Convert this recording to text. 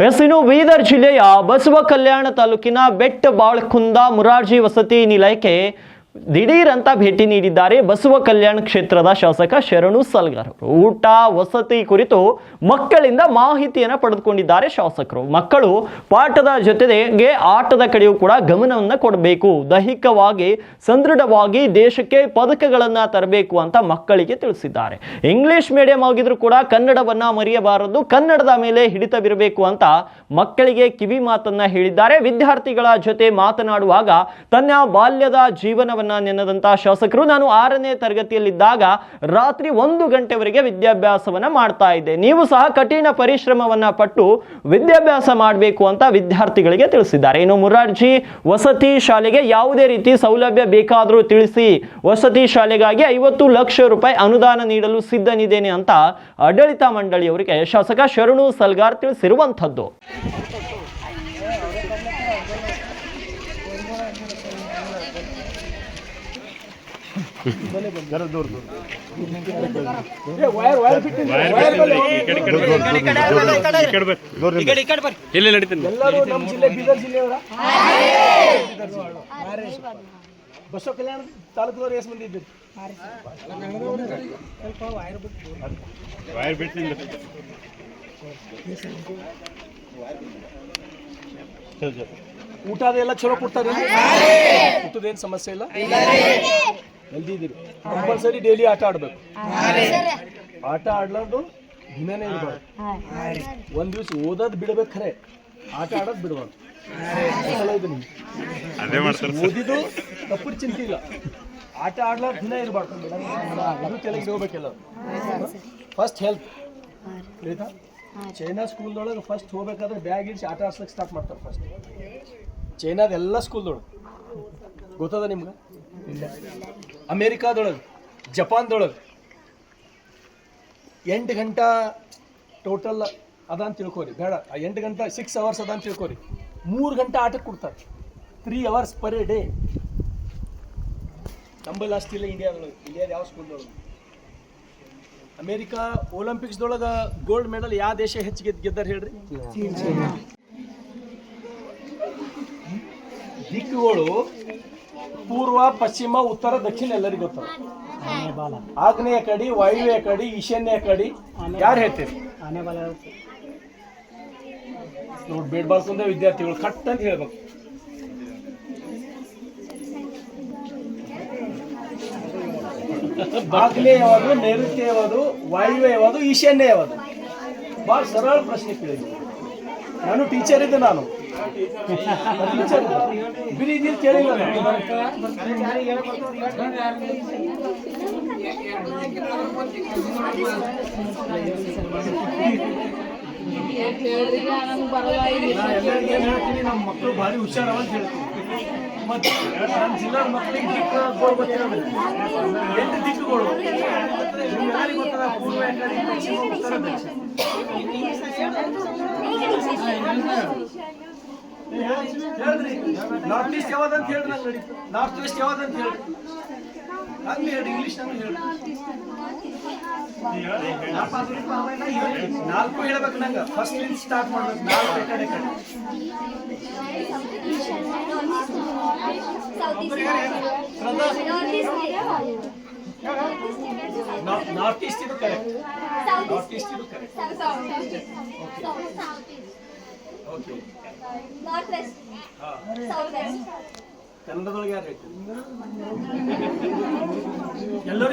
S Bidar ಜಿಲ್ಲೆಯ ಬಸವ ಕಲ್ಯಾಣ ತಾಲೂಕಿನ ಬೆಟ್ಟ ಬಾಳ್ಕುಂದ ಮುರಾರ್ಜಿ ವಸತಿ ನಿಲಯಕ್ಕೆ ದಿಢೀರ್ ಅಂತ ಭೇಟಿ ನೀಡಿದ್ದಾರೆ ಬಸವ ಕಲ್ಯಾಣ ಕ್ಷೇತ್ರದ ಶಾಸಕ ಶರಣು ಸಲ್ಗಾರ್. ಊಟ, ವಸತಿ ಕುರಿತು ಮಕ್ಕಳಿಂದ ಮಾಹಿತಿಯನ್ನು ಪಡೆದುಕೊಂಡಿದ್ದಾರೆ ಶಾಸಕರು. ಮಕ್ಕಳು ಪಾಠದ ಜೊತೆಗೆ ಆಟದ ಕಡೆಯೂ ಕೂಡ ಗಮನವನ್ನು ಕೊಡಬೇಕು. ದೈಹಿಕವಾಗಿ ಸದೃಢವಾಗಿ ದೇಶಕ್ಕೆ ಪದಕಗಳನ್ನು ತರಬೇಕು ಅಂತ ಮಕ್ಕಳಿಗೆ ತಿಳಿಸಿದ್ದಾರೆ. ಇಂಗ್ಲಿಷ್ ಮೀಡಿಯಂ ಆಗಿದ್ರೂ ಕೂಡ ಕನ್ನಡವನ್ನ ಮರೆಯಬಾರದು, ಕನ್ನಡದ ಮೇಲೆ ಹಿಡಿತವಿರಬೇಕು ಅಂತ ಮಕ್ಕಳಿಗೆ ಕಿವಿ ಮಾತನ್ನ ಹೇಳಿದ್ದಾರೆ. ವಿದ್ಯಾರ್ಥಿಗಳ ಜೊತೆ ಮಾತನಾಡುವಾಗ ತನ್ನ ಬಾಲ್ಯದ ಜೀವನವನ್ನ ನೆನೆದಂತ ಶಾಸಕರು, ನಾನು ಆರನೇ ತರಗತಿಯಲ್ಲಿದ್ದಾಗ ರಾತ್ರಿ ಒಂದು ಗಂಟೆವರೆಗೆ ವಿದ್ಯಾಭ್ಯಾಸವನ್ನ ಮಾಡ್ತಾ ಇದ್ದೆ. ನೀವು ಸಹ ಕಠಿಣ ಪರಿಶ್ರಮವನ್ನ ಪಟ್ಟು ವಿದ್ಯಾಭ್ಯಾಸ ಮಾಡಬೇಕು ಅಂತ ವಿದ್ಯಾರ್ಥಿಗಳಿಗೆ ತಿಳಿಸಿದ್ದಾರೆ. ಇನ್ನು ಮುರಾರ್ಜಿ, ವಸತಿ ಶಾಲೆಗೆ ಯಾವುದೇ ರೀತಿ ಸೌಲಭ್ಯ ಬೇಕಾದರೂ ತಿಳಿಸಿ, ವಸತಿ ಶಾಲೆಗಾಗಿ ಐವತ್ತು ಲಕ್ಷ ರೂಪಾಯಿ ಅನುದಾನ ನೀಡಲು ಸಿದ್ಧನಿದ್ದೇನೆ ಅಂತ ಆಡಳಿತ ಮಂಡಳಿಯವರಿಗೆ ಶಾಸಕ ಶರಣು ಸಲ್ಗಾರ್ ತಿಳಿಸಿರುವಂಥದ್ದು. ಜಿಲ್ಲೆಯವರ ಬಸವ ಕಲ್ಯಾಣ ತಾಲೂಕದವ್ರು ಎಷ್ಟು ಮಂದಿ ಇದ್ದೀರಿ ವೈರ್ ಊಟ ಅದೆಲ್ಲ ಚಲೋ ಕೊಡ್ತಾರೆ ಊಟದೇನು ಸಮಸ್ಯೆ ಇಲ್ಲ? ಹೆಲ್ದಿ ಇದ್ದೀರಿ ಕಂಪಲ್ಸರಿ ಡೈಲಿ ಆಟ ಆಡ್ಬೇಕು. ಆಟ ಆಡ್ಲಾರ್ದು ದಿನನೇ ಇರಬಾರ್ದು ಒಂದ್ ದಿವ್ಸ ಓದೋದ್ ಬಿಡ್ಬೇಕು ಖರೆ. ಆಟ ಆಡೋದ್ ಬಿಡ್ಬಾರ್ದು. ಓದಿದ್ದು ತಪ್ಪು ಚಿಂತೆ ಇಲ್ಲ. ಆಟ ಆಡ್ಲಾರ್ದು ದಿನ ಇರಬಾರ್ದು ಅದು ಹೋಗ್ಬೇಕೆಲ್ಲ ಫಸ್ಟ್ ಹೆಲ್ತ್ ಆಯ್ತಾ? ಚೈನಾ ಸ್ಕೂಲ್ದೊಳಗೆ ಫಸ್ಟ್ ಹೋಗ್ಬೇಕಾದ್ರೆ ಬ್ಯಾಗ್ ಇಡ್ಸಿ ಆಟ ಆಡ್ಸಕ್ಕೆ ಸ್ಟಾರ್ಟ್ ಮಾಡ್ತಾರೆ ಫಸ್ಟ್ ಚೈನಾದ ಎಲ್ಲ ಸ್ಕೂಲ್ದೊಳಗೆ. ಗೊತ್ತದ ನಿಮ್ಗೆ? ಅಮೇರಿಕಾದೊಳಗೆ ಜಪಾನ್ದೊಳಗೆ. ಎಂಟು ಗಂಟೆ ಟೋಟಲ್ ಅದ ಅಂತ ತಿಳ್ಕೊರಿ ಬೇಡ. ಆ ಎಂಟು ಗಂಟೆ ಸಿಕ್ಸ್ ಅವರ್ಸ್ ಅದ ಅಂತ ತಿಳ್ಕೊರಿ. ಮೂರು ಗಂಟೆ ಆಟಕ್ಕೆ ಕೊಡ್ತಾರೆ. ತ್ರೀ ಅವರ್ಸ್ ಪರ್ ಡೇ ನಂಬಲ್ಲಿ ಅಷ್ಟಿಲ್ಲ ಇಂಡಿಯಾದೊಳಗೆ ಇಂಡಿಯಾದ ಯಾವ ಸ್ಕೂಲ್ದೊಳಗೆ ಅಮೇರಿಕಾ ಒಲಿಂಪಿಕ್ಸ್ದೊಳಗೆ ಗೋಲ್ಡ್ ಮೆಡಲ್ ಯಾವ ದೇಶ ಹೆಚ್ಚಿಗೆ ಗೆದ್ದು ಗೆದ್ದಾರ ಹೇಳ್ರಿ? ದಿಕ್ಕುಗಳು ಪೂರ್ವ, ಪಶ್ಚಿಮ, ಉತ್ತರ, ದಕ್ಷಿಣ ಎಲ್ಲರಿಗೂ ಗೊತ್ತದ ಆಗ್ನೇಯ ಕಡಿ, ವಾಯುವ್ಯ ಕಡಿ, ಈಶಾನ್ಯ ಕಡಿ, ಯಾರು ಹೇಳ್ತೀರಿ? ನೋಡಿ, ಬೇಡ ಬಾಳ್ಕೊಂಡೆ ವಿದ್ಯಾರ್ಥಿಗಳು, ಕಟ್ ಅಂತ ಹೇಳ್ಬೇಕು. ಆಗ್ನೇಯ ಯಾವುದು ನೈಋತ್ಯ ಯಾವುದು ವಾಯುವ್ಯ ಯಾವುದು ಈಶಾನ್ಯ ಯಾವುದು ಭಾಳ ಸರಳ ಪ್ರಶ್ನೆ ಕೇಳಿದ್ವಿ. ನಾನು ಟೀಚರ್ ಇದ್ದೆ ನಾನು. ಟೀಚರ್ ಬಿರಿ ಇದ್ದಿದ್ದು ಕೇಳಿಲ್ಲ ನಾನು. ನಾ ಎಲ್ಲರಿಗೂ ಏನ್ ಹೇಳ್ತೀನಿ ನಮ್ಮ ಮಕ್ಕಳು ಭಾರಿ ಹುಷಾರವ ಅಂತ ಹೇಳ್ತೀನಿ ಮತ್ತೆ ನಮ್ಮ ಜಿಲ್ಲಾ ಮಕ್ಕಳಿಗೆ ದಿಕ್ಕುಗಳು ಗೊತ್ತಿರೋದು ಎಂಟು ದಿಕ್ಕುಗಳು ನಿಮ್ಗೆಲ್ಲರಿಗೂ ಗೊತ್ತದ ಪೂರ್ವ ಕಡೆ ಪಶ್ಚಿಮ ಉತ್ತರ ದಕ್ಷಿಣ ಹೇಳ್ರಿ. ನಾರ್ತ್ ಈಸ್ಟ್ ಯಾವ್ದಂತ ಹೇಳ್ರಿ ನಂಗೆ ನಡಿ. ನಾರ್ತ್ ವೆಸ್ಟ್ ಯಾವ್ದಂತ ಹೇಳ್ರಿ. ಹಂಗೆ ಹೇಳಿ ಇಂಗ್ಲಿಷ್ ನಂಗೆ ಹೇಳ್ರಿ. ನಾಲ್ಕು ಹೇಳ್ಬೇಕು ನಂಗೆ. ಫಸ್ಟ್ ಲಿಂಕ್ ಸ್ಟಾರ್ಟ್ ಮಾಡ್ಬೇಕು. ನಾಲ್ಕು ಈ ಕಡೆ ಕಡೆ. ನಾರ್ತ್ ಈಸ್ಟ್ ಇದು ಕರೆಕ್ಟ್ ನಾರ್ತ್ ಈಸ್ಟ್ ಇದು correct okay north west south west ಕನ್ನಡದೊಳಗೆ ಯಾರು ಹೇಳ್ತೀರಿ ಎಲ್ಲರೂ